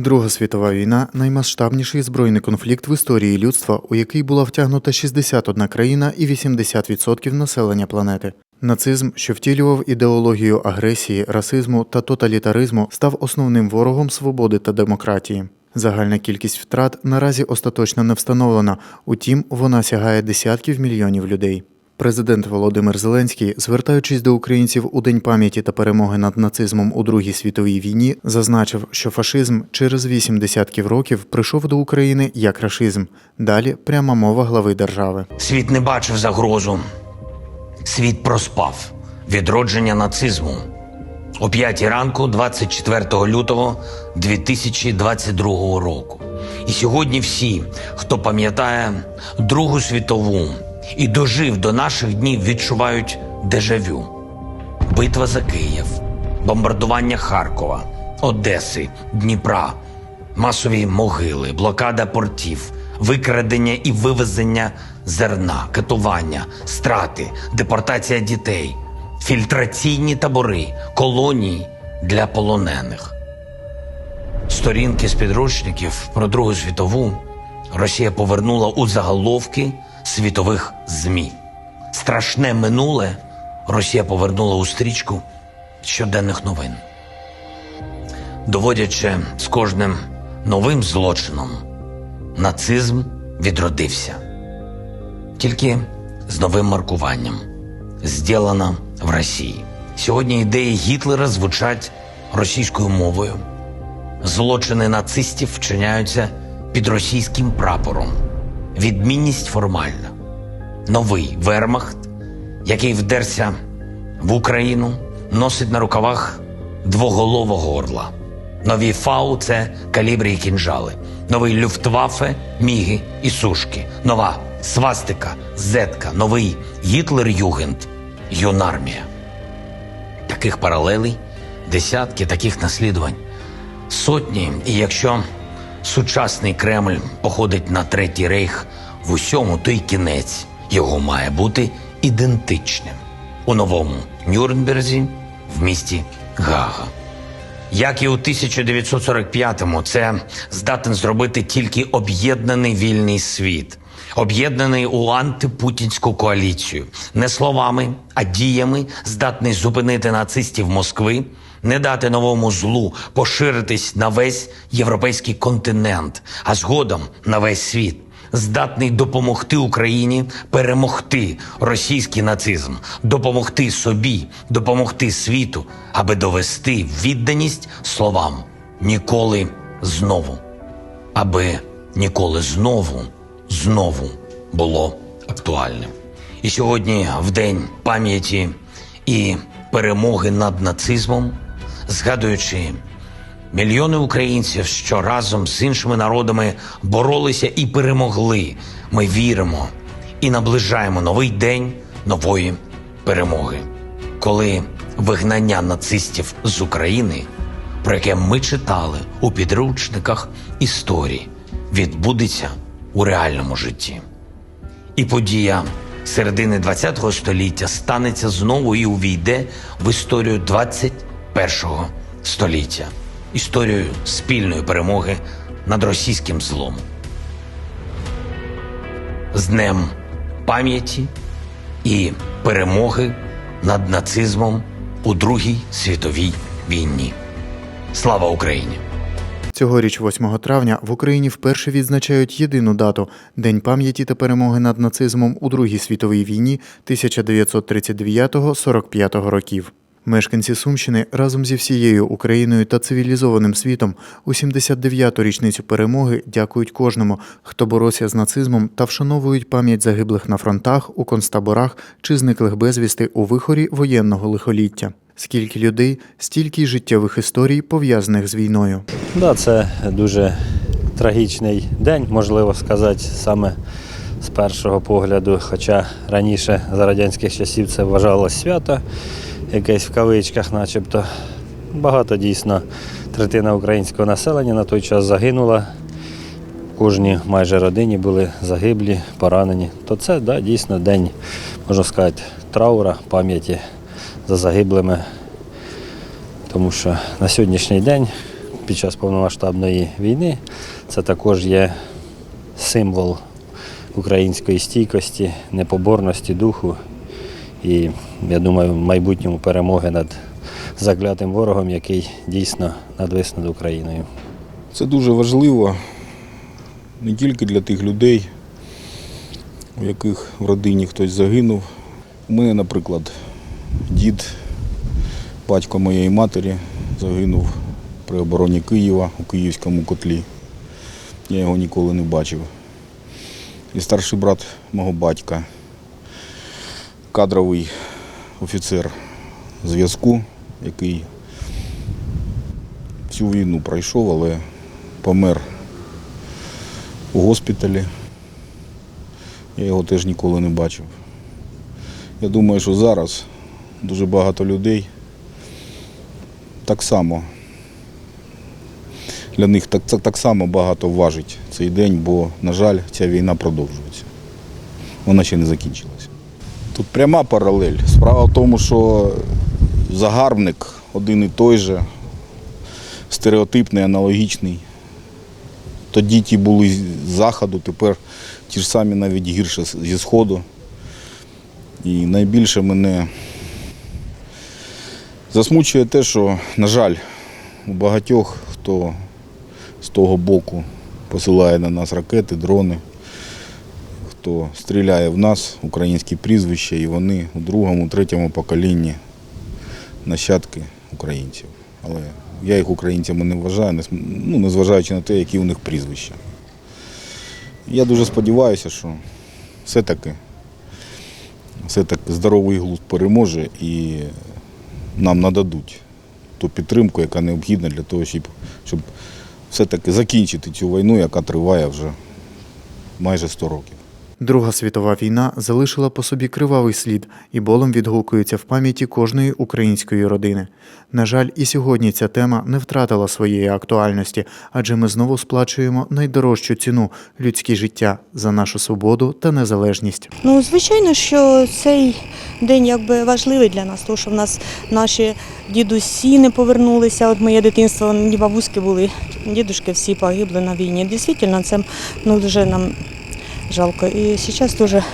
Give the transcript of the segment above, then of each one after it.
Друга світова війна наймасштабніший збройний конфлікт в історії людства, у який була втягнута 61 країна і 80% населення планети. Нацизм, що втілював ідеологію агресії, расизму та тоталітаризму, став основним ворогом свободи та демократії. Загальна кількість втрат наразі остаточно не встановлена, утім, вона сягає десятків мільйонів людей. Президент Володимир Зеленський, звертаючись до українців у День пам'яті та перемоги над нацизмом у Другій світовій війні, зазначив, що фашизм через вісім десятків років прийшов до України як рашизм. Далі пряма мова глави держави. Світ не бачив загрозу. Світ проспав відродження нацизму. О 5 ранку, 24 лютого 2022 року. І сьогодні всі, хто пам'ятає Другу світову і дожив до наших днів, відчувають дежавю. Битва за Київ, бомбардування Харкова, Одеси, Дніпра, масові могили, блокада портів, викрадення і вивезення зерна, катування, страти, депортація дітей, фільтраційні табори, колонії для полонених. Сторінки з підручників про Другу світову Росія повернула у заголовки світових ЗМІ. Страшне минуле Росія повернула у стрічку щоденних новин, доводячи з кожним новим злочином, нацизм відродився. Тільки з новим маркуванням «Зділано в Росії. Сьогодні ідеї Гітлера звучать російською мовою. Злочини нацистів вчиняються російським прапором. Відмінність формальна. Новий вермахт, який вдерся в Україну, носить на рукавах двоголового орла. Нові фау це калібри і кінжали. Новий люфтваффе, міги і сушки. Нова свастика, зетка, новий Гітлер-Югенд, юнармія. Таких паралелей, десятки таких наслідувань, сотні. І якщо сучасний Кремль походить на третій рейх. В усьому, то й кінець його має бути ідентичним. У новому Нюрнберзі в місті Гага. Як і у 1945-му, це здатен зробити тільки об'єднаний вільний світ, об'єднаний у антипутінську коаліцію, не словами, а діями здатний зупинити нацистів Москви, не дати новому злу поширитись на весь європейський континент, а згодом на весь світ. Здатний допомогти Україні перемогти російський нацизм, допомогти собі, допомогти світу, аби довести відданість словам ніколи знову, аби ніколи знову, знову було актуальним. І сьогодні, в день пам'яті і перемоги над нацизмом, згадуючи Мільйони українців, що разом з іншими народами боролися і перемогли. Ми віримо і наближаємо новий день нової перемоги, коли вигнання нацистів з України, про яке ми читали у підручниках історії, відбудеться у реальному житті. І подія середини ХХ століття станеться знову і увійде в історію 21 століття, історію спільної перемоги над російським злом. З Днем пам'яті і перемоги над нацизмом у Другій світовій війні. Слава Україні! Цьогоріч, 8 травня, в Україні вперше відзначають єдину дату День пам'яті та перемоги над нацизмом у Другій світовій війні 1939-45 років. Мешканці Сумщини разом зі всією Україною та цивілізованим світом у 79-ту річницю перемоги дякують кожному, хто боровся з нацизмом та вшановують пам'ять загиблих на фронтах, у концтаборах чи зниклих безвісти у вихорі воєнного лихоліття. Скільки людей, стільки й життєвих історій пов'язаних з війною. Да, це дуже трагічний день, можливо сказати, саме з першого погляду. Хоча раніше за радянських часів це вважалось свято, якесь в кавичках, начебто. Багато дійсно третина українського населення на той час загинула. Кожній майже родині були загиблі, поранені. То це да, дійсно день, можна сказати, траура, пам'яті за загиблими. Тому що на сьогоднішній день під час повномасштабної війни. Це також є символ української стійкості, непоборності духу і, я думаю, в майбутньому перемоги над заклятим ворогом, який дійсно надвис над Україною. Це дуже важливо не тільки для тих людей, у яких в родині хтось загинув. У мене, наприклад, дід, батько моєї матері загинув при обороні Києва у Київському котлі. Я його ніколи не бачив. І старший брат мого батька, кадровий офіцер зв'язку, який всю війну пройшов, але помер у госпіталі. Я його теж ніколи не бачив. Я думаю, що зараз дуже багато людей так само. Для них так, так, само багато важить цей день, бо, на жаль, ця війна продовжується. Вона ще не закінчилася. Тут пряма паралель. Справа в тому, що загарбник один і той же, стереотипний, аналогічний. Тоді ті були з заходу, тепер ті ж самі навіть гірше зі сходу. І найбільше мене засмучує те, що, на жаль, у багатьох, хто з того боку посилає на нас ракети, дрони, хто стріляє в нас, українські прізвища, і вони у другому, третьому поколінні нащадки українців. Але я їх українцями не вважаю, ну, незважаючи на те, які у них прізвища. Я дуже сподіваюся, що все-таки, все-таки здоровий глузд переможе і нам нададуть ту підтримку, яка необхідна для того, щоб, щоб все-таки закінчити цю війну, яка триває вже майже 100 років. Друга світова війна залишила по собі кривавий слід і болем відгукується в пам'яті кожної української родини. На жаль, і сьогодні ця тема не втратила своєї актуальності, адже ми знову сплачуємо найдорожчу ціну людське життя за нашу свободу та незалежність. Ну, звичайно, що цей день якби важливий для нас, тому що в нас наші дідусі не повернулися. От моє дитинство, ні бабуськи були, дідушки всі погибли на війні. Дійсно, це ну, дуже нам жалко. І зараз дуже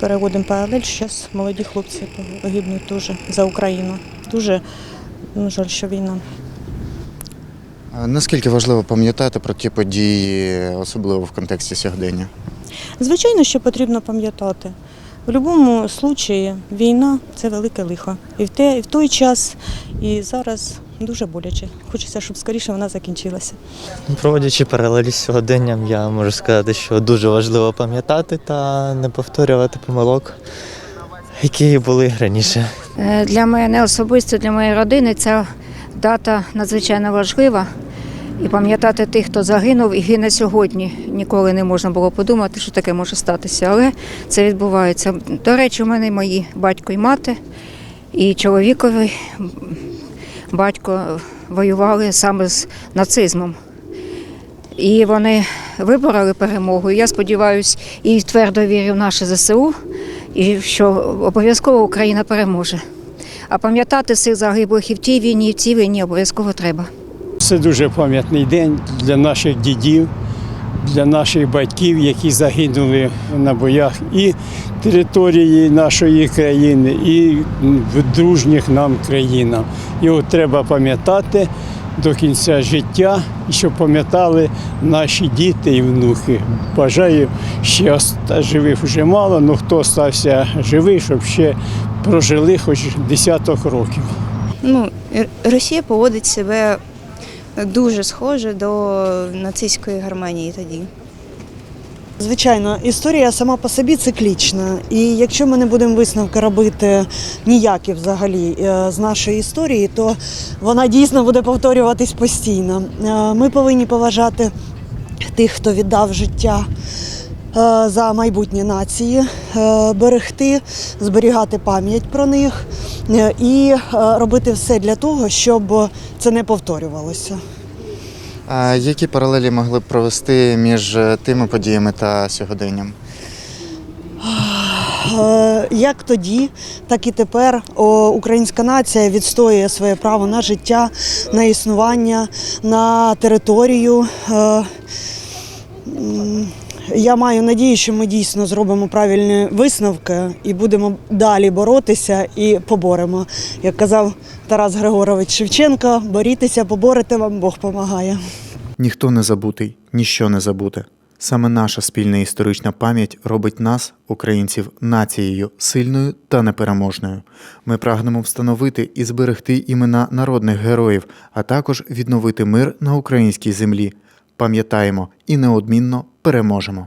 переводимо паралель, зараз молоді хлопці гибнуть теж за Україну. Дуже ну, жаль, що війна. Наскільки важливо пам'ятати про ті події, особливо в контексті сьогодення? Звичайно, що потрібно пам'ятати. В будь-якому випадку війна це велике лихо. І в, те, і в той час, і зараз дуже боляче. Хочеться, щоб скоріше вона закінчилася. Проводячи паралелі з сьогоденням, я можу сказати, що дуже важливо пам'ятати та не повторювати помилок, які були раніше. Е, Для мене особисто, для моєї родини ця дата надзвичайно важлива. І пам'ятати тих, хто загинув і гине сьогодні. Ніколи не можна було подумати, що таке може статися. Але це відбувається. До речі, у мене мої батько і мати, і чоловікові батько воювали саме з нацизмом. І вони вибороли перемогу. Я сподіваюся і твердо вірю в наше ЗСУ, і що обов'язково Україна переможе. А пам'ятати всіх загиблих і в тій війні, і в цій війні обов'язково треба. Це дуже пам'ятний день для наших дідів, для наших батьків, які загинули на боях і території нашої країни, і в дружніх нам країнах. Його треба пам'ятати до кінця життя, щоб пам'ятали наші діти і внуки. Бажаю ще живих вже мало, але хто стався живий, щоб ще прожили хоч десяток років. Ну, Росія поводить себе дуже схоже до нацистської Германії тоді. Звичайно, історія сама по собі циклічна. І якщо ми не будемо висновки робити ніякі взагалі е, з нашої історії, то вона дійсно буде повторюватись постійно. Е, Ми повинні поважати тих, хто віддав життя за майбутнє нації, е, берегти, зберігати пам'ять про них е, і е, робити все для того, щоб це не повторювалося. А які паралелі могли б провести між е, тими подіями та сьогоденням? е, як тоді, так і тепер українська нація відстоює своє право на життя, на існування, на територію. Я маю надію, що ми дійсно зробимо правильні висновки і будемо далі боротися і поборемо. Як казав Тарас Григорович Шевченко, борітеся, поборете вам, Бог помагає. Ніхто не забутий, ніщо не забуте. Саме наша спільна історична пам'ять робить нас, українців, нацією сильною та непереможною. Ми прагнемо встановити і зберегти імена народних героїв, а також відновити мир на українській землі. Пам'ятаємо і неодмінно переможемо.